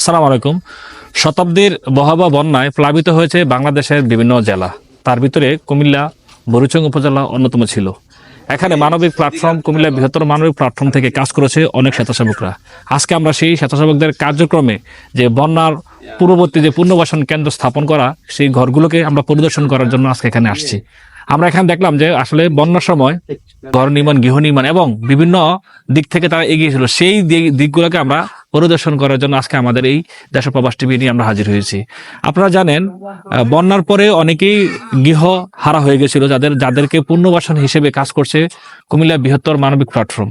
আসসালামু আলাইকুম। শতাব্দীর বহাবা বন্যায় প্লাবিত হয়েছে বাংলাদেশের বিভিন্ন জেলা। তার ভিতরে কুমিল্লা, বরুচং উপজেলা অন্যতম ছিল। এখানে মানবিক প্ল্যাটফর্ম কুমিল্লা বৃহত্তর মানবিক প্ল্যাটফর্ম থেকে কাজ করেছে অনেক স্বেচ্ছাসেবকরা। আজকে আমরা সেই স্বেচ্ছাসেবকদের কার্যক্রমে যে বন্যার পূর্ববর্তী যে পুনর্বাসন কেন্দ্র স্থাপন করা, সেই ঘরগুলোকে আমরা পরিদর্শন করার জন্য আজকে এখানে আসছি। আমরা এখানে দেখলাম যে আসলে বন্যার সময় ঘর নির্মাণ, গৃহ নির্মাণ এবং বিভিন্ন দিক থেকে তারা এগিয়েছিল সেই দিকগুলোকে আমরা পরিদর্শন করার জন্য আজকে আমাদের এই দেশ প্রবাস টিভি নিয়ে আমরা হাজির হয়েছি। আপনারা জানেন বন্যার পরে অনেকেই গৃহ হারা হয়ে গেছিল, যাদের, যাদেরকে পুনর্বাসন হিসেবে কাজ করছে কুমিল্লা বৃহত্তর মানবিক প্ল্যাটফর্ম।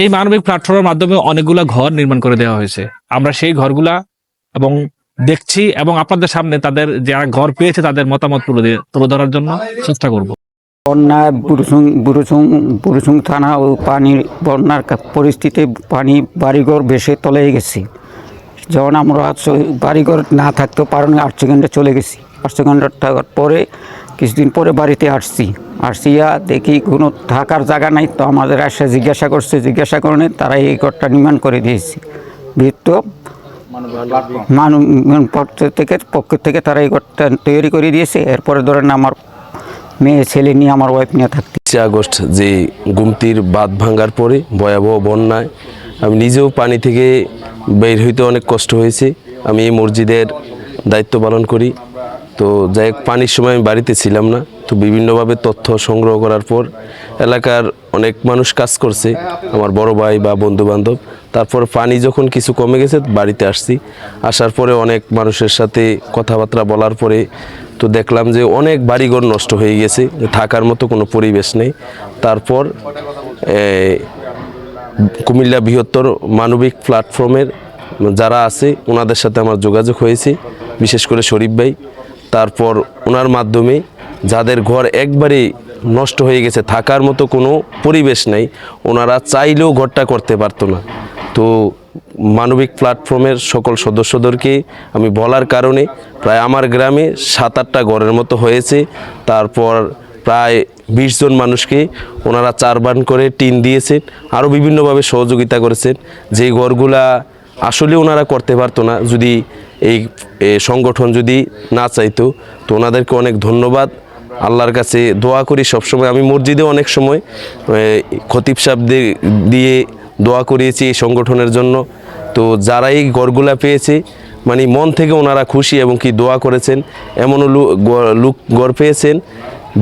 এই মানবিক প্ল্যাটফর্মের মাধ্যমে অনেকগুলো ঘর নির্মাণ করে দেওয়া হয়েছে। আমরা সেই ঘরগুলা এবং দেখছি এবং আপনাদের সামনে তাদের যারা ঘর পেয়েছে, তাদের মতামত তুলে তুলে ধরার জন্য চেষ্টা করব। বন্যায় বুরুসুং বুরুসুং বুরুসুং থানা ও পানির বন্যার পরিস্থিতি পানি বাড়িঘর ভেসে তলে গেছে। যখন আমরা বাড়িঘর না থাকতে পারেন আট সেকেন্ডে চলে গেছি। আট সেকেন্ড থাকার পরে কিছুদিন পরে বাড়িতে আসছি। আসছিয়া দেখি কোনো থাকার জায়গা নাই তো আমাদের আসে জিজ্ঞাসা করছে জিজ্ঞাসা করণে তারা এই ঘরটা নির্মাণ করে দিয়েছে। বৃত্ত মানুষ পক্ষ থেকে পক্ষ থেকে তারা এই ঘরটা তৈরি করে দিয়েছে। এরপরে ধরেন আমার মেয়ে, ছেলে নিয়ে আমার ওয়াইফ নিয়ে থাকতে। পাঁচই আগস্ট যে গুমতির বাঁধ ভাঙার পরে ভয়াবহ বন্যায় আমি নিজেও পানি থেকে বের হইতে অনেক কষ্ট হয়েছে। আমি এই মসজিদের দায়িত্ব পালন করি। তো যাই পানির সময় আমি বাড়িতে ছিলাম না। তো বিভিন্নভাবে তথ্য সংগ্রহ করার পর এলাকার অনেক মানুষ কাজ করছে, আমার বড় ভাই বা বন্ধু বান্ধব তারপর পানি যখন কিছু কমে গেছে, বাড়িতে আসছি। আসার পরে অনেক মানুষের সাথে কথাবার্তা বলার পরে তো দেখলাম যে অনেক বাড়িঘর নষ্ট হয়ে গেছে থাকার মতো কোনো পরিবেশ নেই। তারপর কুমিল্লা বৃহত্তর মানবিক প্ল্যাটফর্মের যারা আছে, ওনাদের সাথে আমার যোগাযোগ হয়েছে, বিশেষ করে শরীফ ভাই। তারপর ওনার মাধ্যমে যাদের ঘর একবারে নষ্ট হয়ে গেছে, থাকার মতো কোনো পরিবেশ নেই, ওনারা চাইলেও ঘরটা করতে পারতো না। তো মানবিক প্ল্যাটফর্মের সকল সদস্যদেরকে আমি বলার কারণে প্রায় আমার গ্রামে সাত আটটা ঘরের মতো হয়েছে। তারপর প্রায় বিশ জন মানুষকে ওনারা চারবান করে টিন দিয়েছেন আরও বিভিন্নভাবে সহযোগিতা করেছেন। যে ঘরগুলা আসলে ওনারা করতে পারতো না, যদি এই সংগঠন যদি না চাইতো, তো ওনাদেরকে অনেক ধন্যবাদ। আল্লাহর কাছে দোয়া করি সবসময়। আমি মসজিদে অনেক সময় খতিব সাহেবদের দিয়ে দোয়া করিয়েছি এই সংগঠনের জন্য। তো যারা এই ঘরগুলা পেয়েছে মানে মন থেকে ওনারা খুশি এবং কি দোয়া করেছেন, এমনও লোক ঘর পেয়েছেন।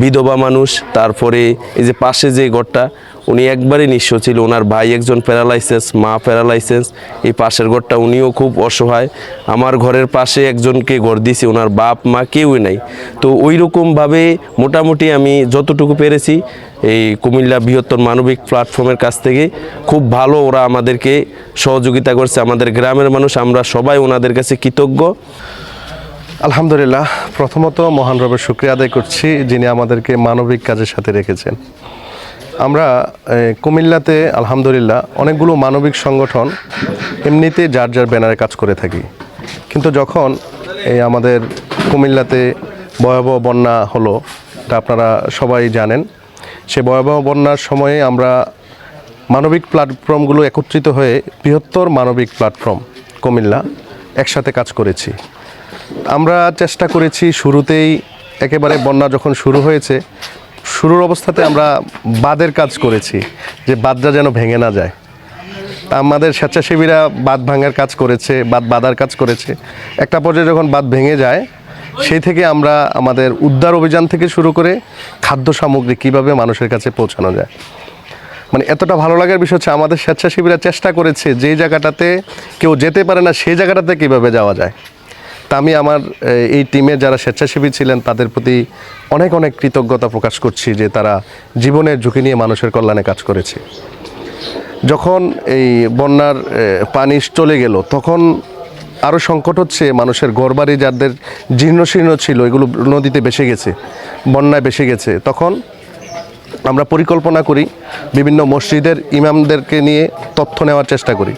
বিধবা মানুষ, তারপরে এই যে পাশে যে ঘরটা উনি একবারে নিঃস্ব ছিল। ওনার ভাই একজন প্যারালাইসেন্স মা প্যারালাইসেন্স এই পাশের ঘরটা উনিও খুব অসহায়। আমার ঘরের পাশে একজনকে ঘর দিয়েছি, ওনার বাপ, মা কেউই নাই। তো ওই রকমভাবে মোটামুটি আমি যতটুকু পেরেছি এই কুমিল্লা বৃহত্তর মানবিক প্ল্যাটফর্মের কাছ থেকে খুব ভালো ওরা আমাদেরকে সহযোগিতা করছে। আমাদের গ্রামের মানুষ, আমরা সবাই ওনাদের কাছে কৃতজ্ঞ। আলহামদুলিল্লাহ, প্রথমত মহান রবের শুক্রিয়া আদায় করছি যিনি আমাদেরকে মানবিক কাজের সাথে রেখেছেন। আমরা কুমিল্লাতে আলহামদুলিল্লাহ অনেকগুলো মানবিক সংগঠন এমনিতে যার যার ব্যানারে কাজ করে থাকি। কিন্তু যখন এই আমাদের কুমিল্লাতে ভয়াবহ বন্যা হলো তা আপনারা সবাই জানেন সে ভয়াবহ বন্যার সময়ে আমরা মানবিক প্ল্যাটফর্মগুলো একত্রিত হয়ে বৃহত্তর মানবিক প্ল্যাটফর্ম কুমিল্লা একসাথে কাজ করেছি। আমরা চেষ্টা করেছি শুরুতেই একেবারে বন্যা যখন শুরু হয়েছে, শুরুর অবস্থাতে আমরা বাঁধের কাজ করেছি, যে বাঁধটা যেন ভেঙে না যায়। আমাদের স্বেচ্ছাসেবীরা বাঁধ ভাঙার কাজ করেছে, বাঁধ বাঁধার কাজ করেছে। একটা পর্যায়ে যখন বাঁধ ভেঙে যায় সেই থেকে আমরা আমাদের উদ্ধার অভিযান থেকে শুরু করে খাদ্য সামগ্রী কীভাবে মানুষের কাছে পৌঁছানো যায়। মানে এতটা ভালো লাগার বিষয় হচ্ছে আমাদের স্বেচ্ছাসেবীরা চেষ্টা করেছে যেই জায়গাটাতে কেউ যেতে পারে না, সেই জায়গাটাতে কীভাবে যাওয়া যায়। তা আমি আমার এই টিমে যারা স্বেচ্ছাসেবী ছিলেন তাদের প্রতি অনেক অনেক কৃতজ্ঞতা প্রকাশ করছি যে তারা জীবনের ঝুঁকি নিয়ে মানুষের কল্যাণে কাজ করেছে। যখন এই বন্যার পানি চলে গেল, তখন আরও সংকট হচ্ছে, মানুষের ঘরবাড়ি যাদের জীর্ণশীর্ণ ছিল, এগুলো নদীতে বেসে গেছে, বন্যায় বেসে গেছে। তখন আমরা পরিকল্পনা করি, বিভিন্ন মসজিদের ইমামদেরকে নিয়ে তথ্য নেওয়ার চেষ্টা করি।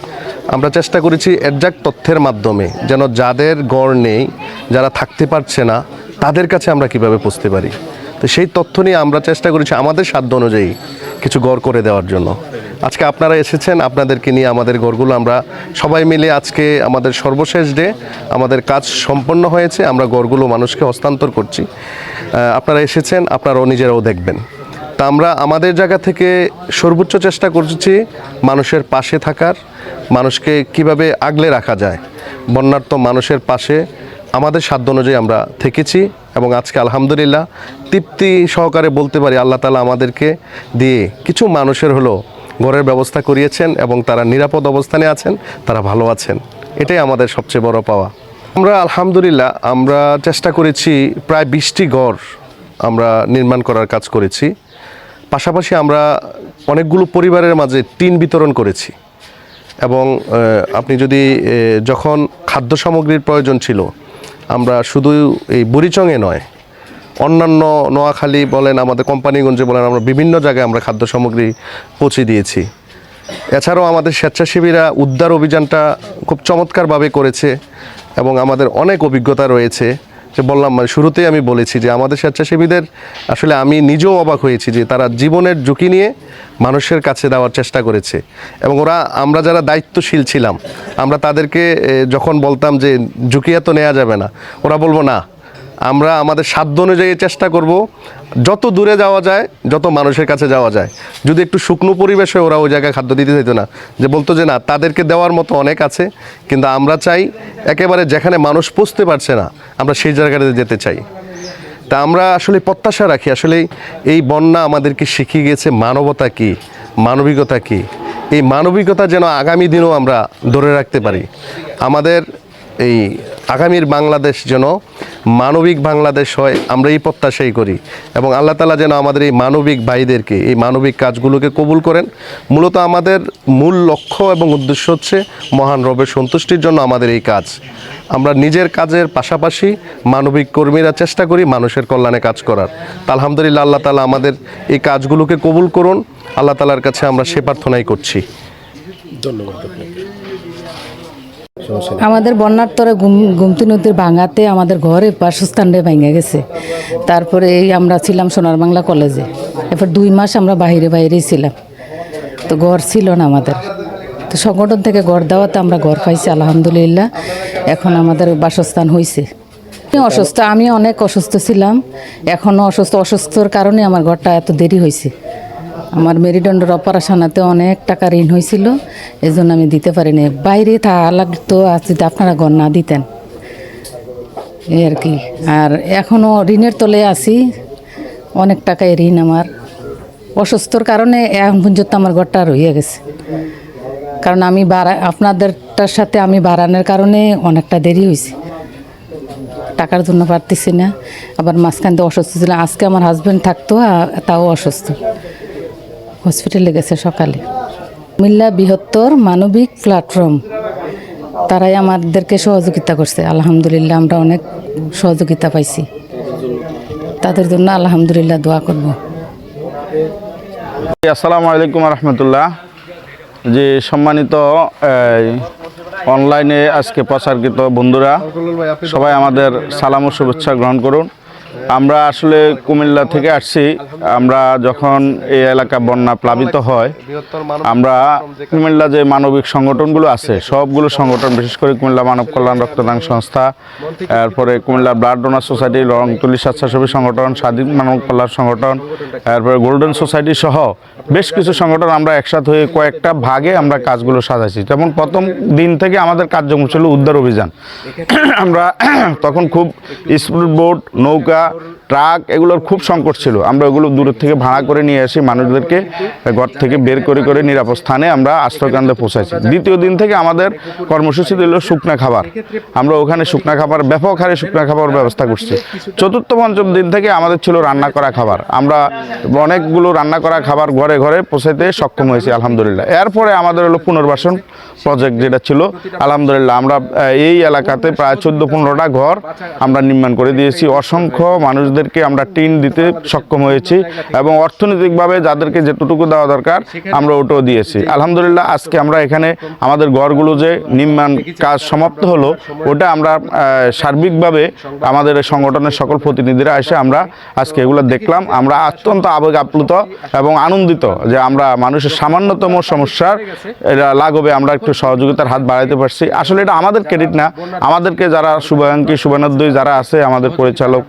আমরা চেষ্টা করেছি একজাক্ট তথ্যের মাধ্যমে, যেন যাদের গড় নেই, যারা থাকতে পারছে না তাদের কাছে আমরা কীভাবে পৌঁছতে পারি? তো সেই তথ্য নিয়ে আমরা চেষ্টা করেছি আমাদের সাধ্য অনুযায়ী কিছু গড় করে দেওয়ার জন্য। আজকে আপনারা এসেছেন, আপনাদেরকে নিয়ে আমাদের গড়গুলো আমরা সবাই মিলে আজকে আমাদের সর্বশেষ ডে, আমাদের কাজ সম্পন্ন হয়েছে, আমরা গড়গুলো মানুষকে হস্তান্তর করছি। আপনারা এসেছেন, আপনারাও নিজেরাও দেখবেন। তা আমরা আমাদের জায়গা থেকে সর্বোচ্চ চেষ্টা করছি মানুষের পাশে থাকার, মানুষকে কীভাবে আগলে রাখা যায়। বন্যার্থ মানুষের পাশে আমাদের সাধ্য অনুযায়ী আমরা থেকেছি এবং আজকে আলহামদুলিল্লাহ তৃপ্তি সহকারে বলতে পারি আল্লাহ তালা আমাদেরকে দিয়ে কিছু মানুষের হলো ঘরের ব্যবস্থা করিয়েছেন এবং তারা নিরাপদ অবস্থানে আছেন, তারা ভালো আছেন। এটাই আমাদের সবচেয়ে বড় পাওয়া। আমরা আলহামদুলিল্লাহ আমরা চেষ্টা করেছি প্রায় বিশটি ঘর আমরা নির্মাণ করার কাজ করেছি। পাশাপাশি আমরা অনেকগুলো পরিবারের মাঝে টিন বিতরণ করেছি। এবং আপনি যদি যখন খাদ্য সামগ্রীর প্রয়োজন ছিল আমরা শুধু এই বুড়িচংয়ে নয়, অন্যান্য নোয়াখালী বলেন, আমাদের কোম্পানিগঞ্জে বলেন, আমরা বিভিন্ন জায়গায় আমরা খাদ্য সামগ্রী পৌঁছে দিয়েছি। এছাড়াও আমাদের স্বেচ্ছাসেবীরা উদ্ধার অভিযানটা খুব চমৎকারভাবে করেছে এবং আমাদের অনেক অভিজ্ঞতা রয়েছে। যে বললাম মানে শুরুতেই আমি বলেছি যে আমাদের স্বেচ্ছাসেবীদের আসলে আমি নিজেও অবাক হয়েছি যে তারা জীবনের ঝুঁকি নিয়ে মানুষের কাছে দেওয়ার চেষ্টা করেছে। এবং ওরা, আমরা যারা দায়িত্বশীল ছিলাম, আমরা তাদেরকে যখন বলতাম যে ঝুঁকি এত নেওয়া যাবে না, ওরা বলব, না আমরা আমাদের সাধ্য অনুযায়ী চেষ্টা করব যত দূরে যাওয়া যায়, যত মানুষের কাছে যাওয়া যায়। যদি একটু শুকনো পরিবেশে ওরা ওই জায়গায় খাদ্য দিতে চাইতো না। যে বলতো যে, না, তাদেরকে দেওয়ার মতো অনেক আছে, কিন্তু আমরা চাই একেবারে যেখানে মানুষ পুষতে পারছে না, আমরা সেই জায়গাটাতে যেতে চাই। তা আমরা আসলে প্রত্যাশা রাখি, আসলে এই বন্যা আমাদেরকে শিখিয়ে গেছে মানবতা কি, মানবিকতা কি। এই মানবিকতা যেন আগামী দিনেও আমরা ধরে রাখতে পারি। আমাদের এই আগামীর বাংলাদেশ যেন মানবিক বাংলাদেশ হয়, আমরা এই প্রত্যাশাই করি। এবং আল্লাহ তালা যেন আমাদের এই মানবিক ভাইদেরকে, এই মানবিক কাজগুলোকে কবুল করেন। মূলত আমাদের মূল লক্ষ্য এবং উদ্দেশ্য হচ্ছে মহান রবের সন্তুষ্টির জন্য আমাদের এই কাজ। আমরা নিজের কাজের পাশাপাশি মানবিক কর্মীরা চেষ্টা করি মানুষের কল্যাণে কাজ করার। আলহামদুলিল্লাহ আল্লাহ তালা আমাদের এই কাজগুলোকে কবুল করুন। আল্লাহ তালার কাছে আমরা সে প্রার্থনাই করছি। আমাদের বন্যার গুম- গুমতি নদীর ভাঙাতে আমাদের ঘরে বাসস্থানটা ভেঙে গেছে। তারপরে এই আমরা ছিলাম সোনার বাংলা কলেজে। এরপর দুই মাস আমরা বাইরে, বাইরেই ছিলাম। তো ঘর ছিল না আমাদের। তো সংগঠন থেকে ঘর দেওয়াতে আমরা ঘর পাইছি, আলহামদুলিল্লাহ। এখন আমাদের বাসস্থান হয়েছে অসুস্থ, আমি অনেক অসুস্থ ছিলাম। এখনও অসুস্থ, অসুস্থর কারণে আমার ঘরটা এত দেরি হয়েছে আমার মেরুদণ্ডের অপারেশনাতে অনেক টাকা ঋণ হয়েছিল জন্য আমি দিতে পারিনি। বাইরে থাকা লাগতো আজ যদি আপনারা ঘর না দিতেন। এই আর কি। আর এখনও ঋণের তলে আছি, অনেক টাকায় ঋণ আমার। অসুস্থর কারণে এখন পর্যন্ত আমার ঘরটা রয়ে গেছে। কারণ আমি বাড়া আপনাদেরটার সাথে আমি বাড়ানোর কারণে অনেকটা দেরি হয়েছে টাকার জন্য পারতেছি না। আবার মাঝখান দিয়ে অসুস্থ ছিল, আজকে আমার হাজব্যান্ড থাকতো তাও অসুস্থ। হসপিটালে গেছে সকালে। মিল্লা বৃহত্তর মানবিক প্ল্যাটফর্ম তারাই আমাদেরকে সহযোগিতা করছে। আলহামদুলিল্লাহ আমরা অনেক সহযোগিতা পাইছি। তাদের জন্য আলহামদুলিল্লাহ দোয়া করব। আসসালামু আলাইকুম রহমতুল্লাহ। যে সম্মানিত অনলাইনে আজকে প্রচারকৃত বন্ধুরা, সবাই আমাদের সালাম ও শুভেচ্ছা গ্রহণ করুন। আমরা আসলে কুমিল্লা থেকে আসছি। আমরা যখন এই এলাকা বন্যা প্লাবিত হয়, আমরা কুমিল্লা যে মানবিক সংগঠনগুলো আছে, সবগুলো সংগঠন, বিশেষ করে কুমিল্লা মানব কল্যাণ রক্তদান সংস্থা তারপরে Comilla blood donor society, Rongtuli স্বেচ্ছাসেবী সংগঠন, স্বাধীন মানব কল্যাণ সংগঠন তারপরে গোল্ডেন সোসাইটি সহ বেশ কিছু সংগঠন আমরা একসাথে হয়ে কয়েকটা ভাগে আমরা কাজগুলো সাজাইছি। যেমন প্রথম দিন থেকে আমাদের কার্যক্রম ছিল উদ্ধার অভিযান। আমরা তখন খুব স্পিড বোট, নৌকা ಅವರು ট্রাক এগুলোর খুব সংকট ছিল। আমরা ওগুলো দূরের থেকে ভাড়া করে নিয়ে আসি মানুষদেরকে ঘর থেকে বের করে করে নিরাপদ স্থানে আমরা আশ্রয়কেন্দ্রে পৌঁছাইছি। দ্বিতীয় দিন থেকে আমাদের কর্মসূচি দিল শুকনা খাবার। আমরা ওখানে শুকনা খাবার, ব্যাপক হারে শুকনা খাবার ব্যবস্থা করছি। চতুর্থ পঞ্চম দিন থেকে আমাদের ছিল রান্না করা খাবার। আমরা অনেকগুলো রান্না করা খাবার ঘরে ঘরে পৌঁছাইতে সক্ষম হয়েছি, আলহামদুলিল্লাহ। এরপরে আমাদের হলো পুনর্বাসন প্রজেক্ট যেটা ছিল, আলহামদুলিল্লাহ আমরা, এই এলাকাতে প্রায় চোদ্দ পনেরোটা ঘর আমরা নির্মাণ করে দিয়েছি। অসংখ্য মানুষদের তাদেরকে আমরা টিন দিতে সক্ষম হয়েছি এবং অর্থনৈতিকভাবে যাদেরকে যেটুকু দেওয়া দরকার, আমরা ওটাও দিয়েছি। আলহামদুলিল্লাহ, আজকে আমরা এখানে আমাদের ঘরগুলো যে নির্মাণ কাজ সমাপ্ত হলো, ওটা আমরা সার্বিকভাবে আমাদের সংগঠনের সকল প্রতিনিধিরা এসে আমরা আজকে এগুলো দেখলাম। আমরা অত্যন্ত আবেগ আপ্লুত এবং আনন্দিত যে আমরা মানুষের সামান্যতম সমস্যার লাঘবে, আমরা একটু সহযোগিতার হাত বাড়াইতে পারছি। আসলে এটা আমাদের ক্রেডিট না। আমাদেরকে যারা শুভাঙ্কি শুভানদ্দই যারা আছে, আমাদের পরিচালক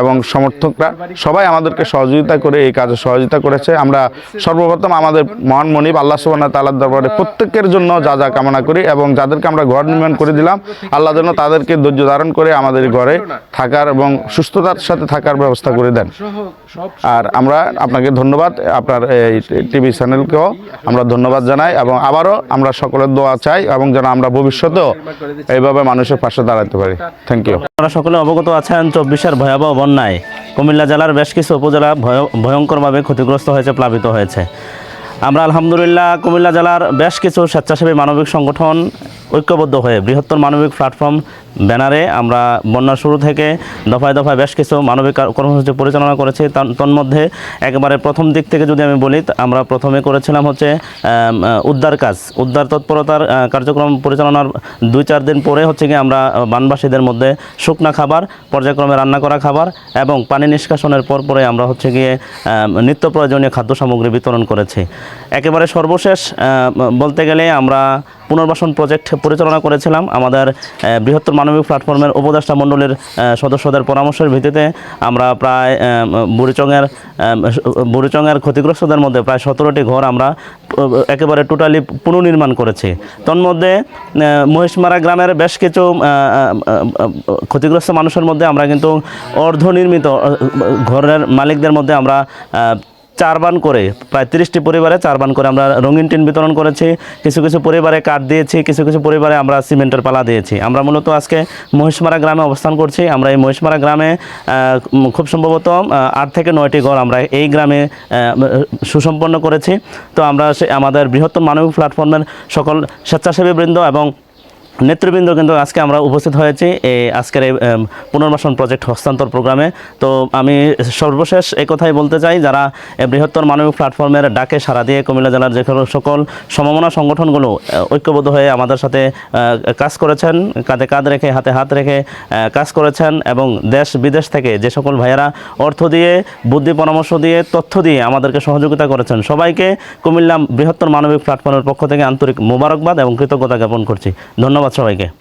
এবং সমর্থকরা সবাই আমাদেরকে সহযোগিতা করে এই কাজে সহযোগিতা করেছে। আমরা সর্বপ্রথম আমাদের মহান মনিব, আল্লাহ সুবাহ তালার দরবারে প্রত্যেকের জন্য যা যা কামনা করি এবং যাদেরকে আমরা ঘর নির্মাণ করে দিলাম, আল্লাহ যেন তাদেরকে ধৈর্য ধারণ করে আমাদের ঘরে থাকার এবং সুস্থতার সাথে থাকার ব্যবস্থা করে দেন। আর আমরা আপনাকে ধন্যবাদ, আপনার এই টিভি চ্যানেলকেও আমরা ধন্যবাদ জানাই এবং আবারও আমরা সকলের দোয়া চাই এবং যেন আমরা ভবিষ্যতেও এইভাবে মানুষের পাশে দাঁড়াতে পারি। থ্যাংক ইউ আপনারা সকলে অবগত আছেন চব্বিশের ভয়াবহ বন্যায়। কুমিল্লা জেলার বেশ কিছু উপজেলা ভয়, ভয়ঙ্করভাবে ক্ষতিগ্রস্ত হয়েছে, প্লাবিত হয়েছে। আমরা আলহামদুলিল্লাহ কুমিল্লা জেলার বেশ কিছু স্বেচ্ছাসেবী মানবিক সংগঠন ঐক্যবদ্ধ হয়ে বৃহত্তর মানবিক প্ল্যাটফর্ম ব্যানারে আমরা বন্যার শুরু থেকে দফায় দফায় বেশ কিছু মানবিক কর্মসূচি পরিচালনা করেছি। তন্মধ্যে একেবারে প্রথম দিক থেকে যদি আমি বলি আমরা প্রথমে করেছিলাম হচ্ছে উদ্ধার কাজ। উদ্ধার তৎপরতার কার্যক্রম পরিচালনার দুই চার দিন পরে হচ্ছে কি আমরা বানবাসীদের মধ্যে শুকনা খাবার, পর্যায়ক্রমে রান্না করা খাবার এবং পানি নিষ্কাশনের পর পরে আমরা হচ্ছে গিয়ে নিত্য প্রয়োজনীয় খাদ্য সামগ্রী বিতরণ করেছি। একেবারে সর্বশেষ বলতে গেলে আমরা পুনর্বাসন প্রজেক্ট পরিচালনা করেছিলাম। আমাদের বৃহত্তর মানবিক প্ল্যাটফর্মের উপদেষ্টা মণ্ডলীর সদস্যদের পরামর্শের ভিত্তিতে আমরা প্রায় বুড়িচংয়ের আহ, বুড়িচংয়ের ক্ষতিগ্রস্তদের মধ্যে প্রায় সতেরোটি ঘর আমরা একেবারে টোটালি পুনর্নির্মাণ করেছি। তন্মধ্যে মহিষমারা গ্রামের বেশ কিছু ক্ষতিগ্রস্ত মানুষের মধ্যে আমরা কিন্তু অর্ধনির্মিত ঘরের মালিকদের মধ্যে আমরা চারবান করে, প্রায় তিরিশটি পরিবারে চারবান করে আমরা রঙিন টিন বিতরণ করেছি, কিছু কিছু পরিবারে কাঠ দিয়েছি, কিছু কিছু পরিবারে আমরা সিমেন্টের পালা দিয়েছি। আমরা মূলত আজকে মহিষমারা গ্রামে অবস্থান করছি। আমরা এই মহিষমারা গ্রামে খুব সম্ভবত আট থেকে নয়টি ঘর আমরা এই গ্রামে সুসম্পন্ন করেছি। তো আমরা আমাদের বৃহত্তম মানবিক প্ল্যাটফর্মের সকল স্বেচ্ছাসেবী বৃন্দ এবং নেতৃবৃন্দ কিন্তু আজকে আমরা উপস্থিত হয়েছি এই আজকের এই পুনর্বাসন প্রজেক্ট হস্তান্তর প্রোগ্রামে। তো আমি সর্বশেষ কথাই বলতে চাই, যারা বৃহত্তর মানবিক প্ল্যাটফর্মের ডাকে সারা দিয়ে কুমিল্লা জেলার যে সকল সমমনা সংগঠনগুলো ঐক্যবদ্ধ হয়ে আমাদের সাথে কাজ করেছেন, কাঁধে কাঁধ রেখে, হাতে হাত রেখে কাজ করেছেন এবং দেশ বিদেশ থেকে যে সকল ভাইয়েরা অর্থ দিয়ে, বুদ্ধি পরামর্শ দিয়ে, তথ্য দিয়ে আমাদেরকে সহযোগিতা করেছেন, সবাইকে কুমিল্লা বৃহত্তর মানবিক প্ল্যাটফর্মের পক্ষ থেকে আন্তরিক মোবারকবাদ এবং কৃতজ্ঞতা জ্ঞাপন করছি। ধন্যবাদ সবাইকে।